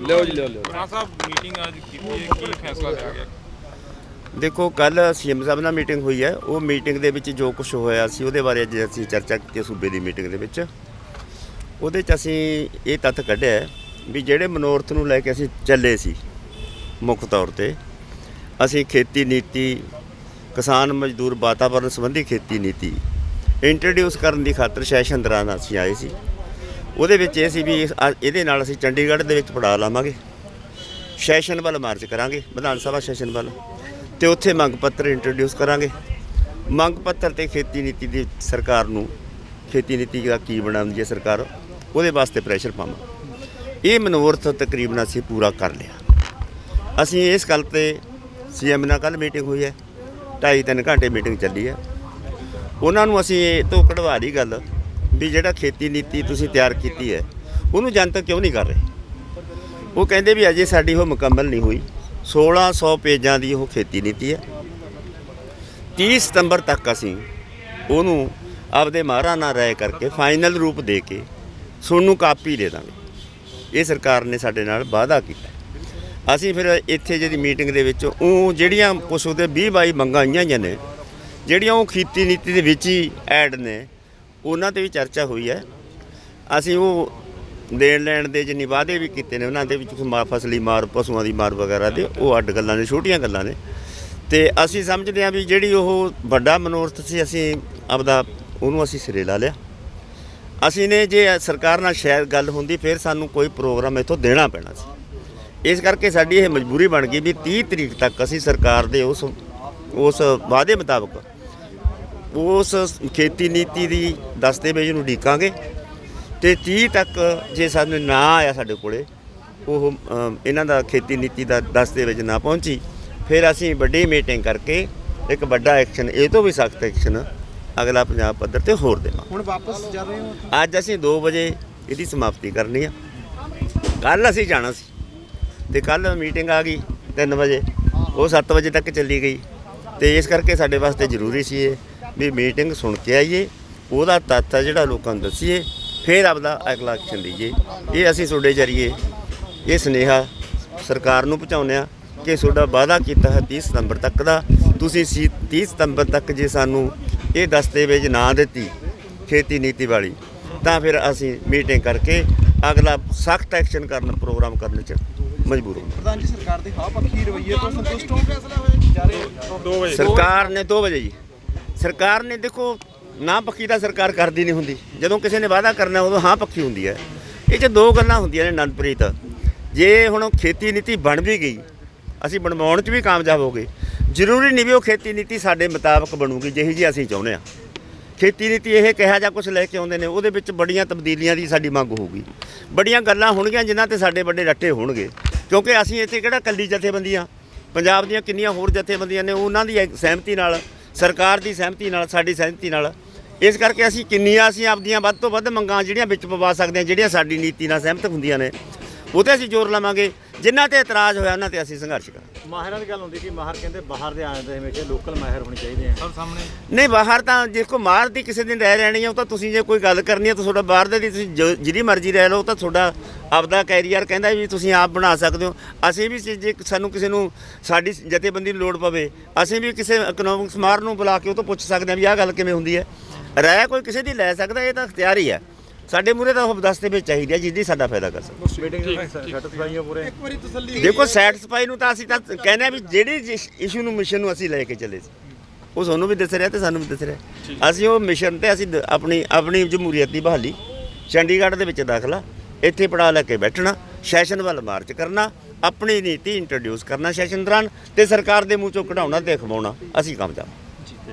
ਲਿਓ ਜੀ ਲਿਓ ਲਿਓ। ਖਾਨ ਸਾਹਿਬ ਮੀਟਿੰਗ ਅੱਜ ਕੀਤੀ ਹੈ ਕੀ ਫੈਸਲਾ ਲਿਆ ਗਿਆ? ਦੇਖੋ ਕੱਲ ਸੀਐਮ ਸਾਹਿਬ ਨਾਲ ਮੀਟਿੰਗ ਹੋਈ ਹੈ। ਉਹ ਮੀਟਿੰਗ ਦੇ ਵਿੱਚ ਜੋ ਕੁਝ ਹੋਇਆ ਸੀ ਉਹਦੇ ਬਾਰੇ ਅੱਜ ਅਸੀਂ ਚਰਚਾ ਕੀਤੀ ਸੂਬੇ ਦੀ ਮੀਟਿੰਗ ਦੇ ਵਿੱਚ। ਉਹਦੇ 'ਚ ਅਸੀਂ ਇਹ ਤੱਥ ਕੱਢਿਆ ਵੀ ਜਿਹੜੇ ਮਨੋਰਥ ਨੂੰ ਲੈ ਕੇ ਅਸੀਂ ਚੱਲੇ ਸੀ ਮੁੱਖ ਤੌਰ ਤੇ ਅਸੀਂ ਖੇਤੀ ਨੀਤੀ ਕਿਸਾਨ ਮਜ਼ਦੂਰ ਵਾਤਾਵਰਣ ਸੰਬੰਧੀ ਖੇਤੀ ਨੀਤੀ ਇੰਟਰੋਡਿਊਸ ਕਰਨ ਦੀ ਖਾਤਰ ਸੈਸ਼ਨ ਦੌਰਾਨ ਅਸੀਂ ਆਏ ਸੀ। ਉਹਦੇ ਵਿੱਚ ਇਹ ਸੀ ਵੀ ਅ- ਇਹਦੇ ਨਾਲ ਅਸੀਂ ਚੰਡੀਗੜ੍ਹ ਦੇ ਵਿੱਚ ਪੜਾਅ ਲਾਵਾਂਗੇ। ਸੈਸ਼ਨ ਵੱਲ ਮਾਰਚ ਕਰਾਂਗੇ, ਵਿਧਾਨ ਸਭਾ ਸੈਸ਼ਨ ਵੱਲ ਤੇ ਉੱਥੇ ਮੰਗ ਪੱਤਰ ਇੰਟਰੋਡਿਊਸ ਕਰਾਂਗੇ। ਮੰਗ ਪੱਤਰ ਤੇ ਖੇਤੀ ਨੀਤੀ ਦੀ ਸਰਕਾਰ ਨੂੰ, ਖੇਤੀ ਨੀਤੀ ਦਾ ਕੀ ਬਣਾਉਂਦੀ ਹੈ ਸਰਕਾਰ, ਉਹਦੇ ਵਾਸਤੇ ਪ੍ਰੈਸ਼ਰ ਪਾਵਾਂ। ਇਹ ਮਨੋਰਥ ਤਕਰੀਬਨ ਅਸੀਂ ਪੂਰਾ ਕਰ ਲਿਆ। ਅਸੀਂ ਇਸ ਗੱਲ ਤੇ ਸੀਐਮ ਨਾਲ ਕੱਲ ਮੀਟਿੰਗ ਹੋਈ ਹੈ, ਢਾਈ ਤਿੰਨ ਘੰਟੇ ਮੀਟਿੰਗ ਚੱਲੀ ਹੈ। ਉਹਨਾਂ ਨੂੰ ਅਸੀਂ ਇਹ ਤੋਂ ਕਢਵਾ ਦੀ ਗੱਲ। ਵੀ ਜਿਹੜਾ ਖੇਤੀ ਨੀਤੀ ਤੁਸੀਂ ਤਿਆਰ ਕੀਤੀ ਹੈ, ਉਹਨੂੰ ਜਨਤਕ ਕਿਉਂ ਨਹੀਂ ਕਰ ਰਹੇ? ਉਹ ਕਹਿੰਦੇ ਵੀ ਅਜੇ ਸਾਡੀ ਉਹ ਮੁਕੰਮਲ ਨਹੀਂ ਹੋਈ। 1600 ਪੇਜਾਂ ਦੀ ਉਹ ਖੇਤੀ ਨੀਤੀ ਹੈ। 30 ਸਤੰਬਰ ਤੱਕ ਅਸੀਂ ਉਹਨੂੰ ਆਪਦੇ ਮਾਹਰਾਂ ਨਾਲ ਰਾਏ ਕਰਕੇ ਫਾਈਨਲ ਰੂਪ ਦੇ ਕੇ ਤੁਹਾਨੂੰ ਕਾਪੀ ਦੇ ਦਾਂਗੇ। ਇਹ ਸਰਕਾਰ ਨੇ ਸਾਡੇ ਨਾਲ ਵਾਅਦਾ ਕੀਤਾ ਅਸੀਂ ਫਿਰ ਇੱਥੇ ਜਿਹੜੀ ਮੀਟਿੰਗ ਦੇ ਵਿੱਚ ਉਹ ਜਿਹੜੀਆਂ ਕੁਛ ਉਹਦੇ 20 22 ਮੰਗਾਂ ਆਈਆਂ ਹੋਈਆਂ ਨੇ, ਜਿਹੜੀਆਂ ਉਹ ਖੇਤੀ ਨੀਤੀ ਦੇ ਵਿੱਚ ਹੀ ਐਡ ਨੇ ਉਹਨਾਂ ਤੇ ਵੀ ਚਰਚਾ ਹੋਈ ਹੈ। ਅਸੀਂ ਉਹ ਦੇਣ ਲੈਣ ਦੇ ਜਿੰਨੀ ਵਾਅਦੇ ਵੀ ਕੀਤੇ ਨੇ, ਉਹਨਾਂ ਦੇ ਵਿੱਚ ਮਾ ਫਸਲੀ ਮਾਰ, ਪਸ਼ੂਆਂ ਦੀ ਮਾਰ ਵਗੈਰਾ ਦੇ, ਉਹ ਅੱਡ ਗੱਲਾਂ ਨੇ, ਛੋਟੀਆਂ ਗੱਲਾਂ ਨੇ। ਤੇ ਅਸੀਂ ਸਮਝਦੇ ਹਾਂ ਵੀ ਜਿਹੜੀ ਉਹ ਵੱਡਾ ਮਨੋਰਥ ਸੀ, ਅਸੀਂ ਆਪਦਾ ਉਹਨੂੰ ਅਸੀਂ ਸਿਰੇ ਲਾ ਲਿਆ। ਅਸੀਂ ਨੇ ਜੇ ਸਰਕਾਰ ਨਾਲ ਸ਼ਾਇਦ ਗੱਲ ਹੁੰਦੀ, ਫਿਰ ਸਾਨੂੰ ਕੋਈ ਪ੍ਰੋਗਰਾਮ ਇੱਥੋਂ ਦੇਣਾ ਪੈਣਾ ਸੀ। ਇਸ ਕਰਕੇ ਸਾਡੀ ਇਹ ਮਜਬੂਰੀ ਬਣ ਗਈ ਵੀ 30 ਤਰੀਕ ਤੱਕ ਅਸੀਂ ਸਰਕਾਰ ਦੇ ਉਸ ਉਸ ਵਾਅਦੇ ਮੁਤਾਬਕ ਉਸ ਖੇਤੀ ਨੀਤੀ ਦੀ ਦਸਤਾਵੇਜ਼ ਨੂੰ ਢੀਕਾਂਗੇ ਤੇ 30 ਤੱਕ ਜੇ ਸਾਨੂੰ ਨਾ ਆਇਆ ਸਾਡੇ ਕੋਲੇ ਉਹ ਇਹਨਾਂ ਦਾ ਖੇਤੀ ਨੀਤੀ ਦਾ ਦਸਤਾਵੇਜ਼ ਨਾ ਪਹੁੰਚੀ ਫਿਰ ਅਸੀਂ ਵੱਡੀ ਮੀਟਿੰਗ ਕਰਕੇ ਇੱਕ ਵੱਡਾ ਐਕਸ਼ਨ ਇਹ ਤੋਂ ਵੀ ਸਖਤ ਐਕਸ਼ਨ ਅਗਲਾ ਪੰਜਾਬ ਪੱਧਰ ਤੇ ਹੋਰ ਦੇਵਾਂ ਹੁਣ ਵਾਪਸ ਜਾ ਰਹੇ ਹੋ? ਅੱਜ ਅਸੀਂ 2 ਵਜੇ ਇਹਦੀ ਸਮਾਪਤੀ ਕਰਨੀ ਆ। ਕੱਲ ਅਸੀਂ ਜਾਣਾ ਸੀ ਤੇ ਕੱਲ ਮੀਟਿੰਗ ਆ ਗਈ 3 ਵਜੇ ਉਹ 7 ਵਜੇ ਤੱਕ ਚੱਲੀ ਗਈ ਤੇ ਇਸ ਕਰਕੇ ਸਾਡੇ ਵਾਸਤੇ ਜ਼ਰੂਰੀ ਸੀ ਇਹ। ਵੀ ਮੀਟਿੰਗ ਸੁਣ ਕੇ ਆਈਏ ਉਹਦਾ ਤੱਤ ਆ ਜਿਹੜਾ ਲੋਕਾਂ ਨੂੰ ਦੱਸੀਏ ਫਿਰ ਆਪਦਾ ਅਗਲਾ ਐਕਸ਼ਨ ਲਈਏ। ਇਹ ਅਸੀਂ ਤੁਹਾਡੇ ਜਰੀਏ ਇਹ ਸੁਨੇਹਾ ਸਰਕਾਰ ਨੂੰ ਪਹੁੰਚਾਉਂਦੇ ਆ ਕਿ ਤੁਹਾਡਾ ਵਾਅਦਾ ਕੀਤਾ ਹੈ 30 ਸਤੰਬਰ ਤੱਕ ਦਾ। ਤੁਸੀਂ ਸੀ 30 ਸਤੰਬਰ ਤੱਕ ਜੇ ਸਾਨੂੰ ਇਹ ਦਸਤਾਵੇਜ਼ ਨਾ ਦਿੱਤੀ ਖੇਤੀ ਨੀਤੀ ਵਾਲੀ ਤਾਂ ਫਿਰ ਅਸੀਂ ਮੀਟਿੰਗ ਕਰਕੇ ਅਗਲਾ ਸਖਤ ਐਕਸ਼ਨ ਕਰਨ ਪ੍ਰੋਗਰਾਮ ਕਰਨ ਚ ਮਜਬੂਰ ਹਾਂ ਪ੍ਰਧਾਨ ਜੀ ਸਰਕਾਰ ਦੇ ਹਾਂ ਪੱਖੀ ਰਵੱਈਏ ਤੋਂ ਸੰਤੁਸ਼ਟ ਹੋ? ਫੈਸਲਾ ਹੋਇਆ ਜਾ ਰਹੇ ਹੋ 2 ਵਜੇ। ਸਰਕਾਰ ਨੇ 2 ਵਜੇ ਜੀ। ਸਰਕਾਰ ਨੇ ਦੇਖੋ, ਨਾ ਪੱਕੀ ਤਾਂ ਸਰਕਾਰ ਕਰਦੀ ਨਹੀਂ ਹੁੰਦੀ। ਜਦੋਂ ਕਿਸੇ ਨੇ ਵਾਅਦਾ ਕਰਨਾ, ਉਦੋਂ ਹਾਂ ਪੱਕੀ ਹੁੰਦੀ ਹੈ। ਇਹ 'ਚ ਦੋ ਗੱਲਾਂ ਹੁੰਦੀਆਂ ਨੇ ਨੰਦਪ੍ਰੀਤ ਜੇ ਹੁਣ ਖੇਤੀ ਨੀਤੀ ਬਣ ਵੀ ਗਈ, ਅਸੀਂ ਬਣਵਾਉਣ 'ਚ ਵੀ ਕਾਮਯਾਬ ਹੋ ਗਏ। ਜ਼ਰੂਰੀ ਨਹੀਂ ਵੀ ਉਹ ਖੇਤੀ ਨੀਤੀ ਸਾਡੇ ਮੁਤਾਬਕ ਬਣੂਗੀ, ਜਿਹੀ ਜੀ ਅਸੀਂ ਚਾਹੁੰਦੇ ਆ ਖੇਤੀ ਨੀਤੀ ਇਹ ਕਿਹਾ ਜਾਂ ਕੁਝ ਲੈ ਕੇ ਆਉਂਦੇ ਨੇ, ਉਹਦੇ ਵਿੱਚ ਬੜੀਆਂ ਤਬਦੀਲੀਆਂ ਦੀ ਸਾਡੀ ਮੰਗ ਹੋਊਗੀ। ਬੜੀਆਂ ਗੱਲਾਂ ਹੋਣਗੀਆਂ ਜਿਨ੍ਹਾਂ ਤੇ ਸਾਡੇ ਵੱਡੇ ਰੱਟੇ ਹੋਣਗੇ। ਕਿਉਂਕਿ ਅਸੀਂ ਇੱਥੇ ਕਿਹੜਾ ਕੱਲੀ ਜਥੇਬੰਦੀਆਂ? ਪੰਜਾਬ ਦੀਆਂ ਕਿੰਨੀਆਂ ਹੋਰ ਜਥੇਬੰਦੀਆਂ ਨੇ, ਉਹਨਾਂ ਦੀ ਇੱਕ ਸਹਿਮਤੀ ਨਾਲ ਸਰਕਾਰ ਦੀ ਸਹਿਮਤੀ ਨਾਲ, ਸਾਡੀ ਸਹਿਮਤੀ ਨਾਲ। ਇਸ ਕਰਕੇ ਅਸੀਂ ਕਿੰਨੀਆਂ ਅਸੀਂ ਆਪਦੀਆਂ ਵੱਧ ਤੋਂ ਵੱਧ ਮੰਗਾਂ ਜਿਹੜੀਆਂ ਵਿੱਚ ਪਵਾ ਸਕਦੇ ਹਾਂ, ਜਿਹੜੀਆਂ ਸਾਡੀ ਨੀਤੀ ਨਾਲ ਸਹਿਮਤ ਹੁੰਦੀਆਂ ਨੇ ਉਹ ਤੇ ਅਸੀਂ ਜ਼ੋਰ ਲਾਵਾਂਗੇ। ਜਿਨ੍ਹਾਂ ਤੇ ਇਤਰਾਜ਼ ਹੋਇਆ ਉਹਨਾਂ ਤੇ ਅਸੀਂ ਸੰਘਰਸ਼ ਕਰਾਂਗੇ। ਮਾਹਿਰਾਂ ਦੀ ਗੱਲ ਹੁੰਦੀ ਕਿ ਮਾਹਰ ਕਹਿੰਦੇ ਬਾਹਰ ਦੇ ਆਏ ਦੇ ਹਮੇਸ਼ਾ ਲੋਕਲ ਮਾਹਿਰ ਹੋਣੇ ਚਾਹੀਦੇ ਆ। ਸਭ ਸਾਹਮਣੇ। ਨਹੀਂ ਬਾਹਰ ਤਾਂ ਜੇ ਕੋਈ ਮਾਰ ਦੀ ਕਿਸੇ ਦਿਨ ਰਹਿ ਰਹਿਣੀ ਹੈ ਉਹ ਤਾਂ ਤੁਸੀਂ ਜੇ ਕੋਈ ਗੱਲ ਕਰਨੀ ਹੈ ਤਾਂ ਤੁਹਾਡਾ ਬਾਹਰ ਦੇ ਦੀ ਤੁਸੀਂ ਜੋ- ਜਿਹਦੀ ਮਰਜ਼ੀ ਰਹਿ ਲਓ ਉਹ ਤਾਂ ਤੁਹਾਡਾ ਆਪਦਾ ਕੈਰੀਅਰ ਕਹਿੰਦਾ ਵੀ ਤੁਸੀਂ ਆਪ ਬਣਾ ਸਕਦੇ ਹੋ। ਅਸੀਂ ਵੀ ਜੇ- ਜੇ ਸਾਨੂੰ ਕਿਸੇ ਨੂੰ ਸਾਡੀ ਜਥੇਬੰਦੀ ਨੂੰ ਲੋੜ ਪਵੇ ਅਸੀਂ ਵੀ ਕਿਸੇ ਇਕਨੋਮਿਕਸ ਮਾਰ ਨੂੰ ਬੁਲਾ ਕੇ ਉਹ ਤੋਂ ਪੁੱਛ ਸਕਦੇ ਹਾਂ ਵੀ ਆਹ ਗੱਲ ਕਿਵੇਂ ਹੁੰਦੀ ਹੈ। ਰਾਇ ਕੋਈ ਕਿਸੇ ਦੀ ਲੈ ਸਕਦਾ ਇਹ ਤਾਂ ਇਖਤਿਆਰ ਹੀ ਹੈ। ਸਾਡੇ ਮੂਰੇ ਤਾਂ ਉਹ ਦਸਤੇ ਵਿੱਚ ਚਾਹੀਦੀ ਹੈ ਜਿਹਦੀ ਸਾਡਾ ਫਾਇਦਾ ਕਰ ਸਕਦਾ। ਮੀਟਿੰਗ ਦੇ ਸੈਟੀਸਫਾਈ ਪੂਰੇ ਇੱਕ ਵਾਰੀ ਤਸੱਲੀ ਦੇਖੋ ਸੈਟੀਸਫਾਈ ਨੂੰ ਤਾਂ ਅਸੀਂ ਤਾਂ ਕਹਿੰਦੇ ਆ ਵੀ ਜਿਹੜੀ ਇਸ਼ੂ ਨੂੰ ਮਿਸ਼ਨ ਨੂੰ ਅਸੀਂ ਲੈ ਕੇ ਚੱਲੇ ਸੀ, ਉਹ ਸਾਨੂੰ ਵੀ ਦਿਸ ਰਿਹਾ ਤੇ ਸਾਨੂੰ ਵੀ ਦਿਸ ਰਿਹਾ। ਅਸੀਂ ਉਹ ਮਿਸ਼ਨ ਤੇ ਅਸੀਂ ਆਪਣੀ ਆਪਣੀ ਜਮਹੂਰੀਅਤ ਦੀ ਬਹਾਲੀ ਚੰਡੀਗੜ੍ਹ ਦੇ ਵਿੱਚ ਦਾਖਲਾ, ਇੱਥੇ ਪੜਾ ਲੈ ਕੇ ਬੈਠਣਾ ਸੈਸ਼ਨ ਵੱਲ ਮਾਰਚ ਕਰਨਾ, ਆਪਣੀ ਨੀਤੀ ਇੰਟਰੋਡਿਊਸ ਕਰਨਾ ਸੈਸ਼ਨ ਦੌਰਾਨ ਤੇ ਸਰਕਾਰ ਦੇ ਮੂੰਹ ਚੋਂ ਕਢਾਉਣਾ ਤੇ ਖਵਾਉਣਾ ਅਸੀਂ ਕਾਮਯਾਬ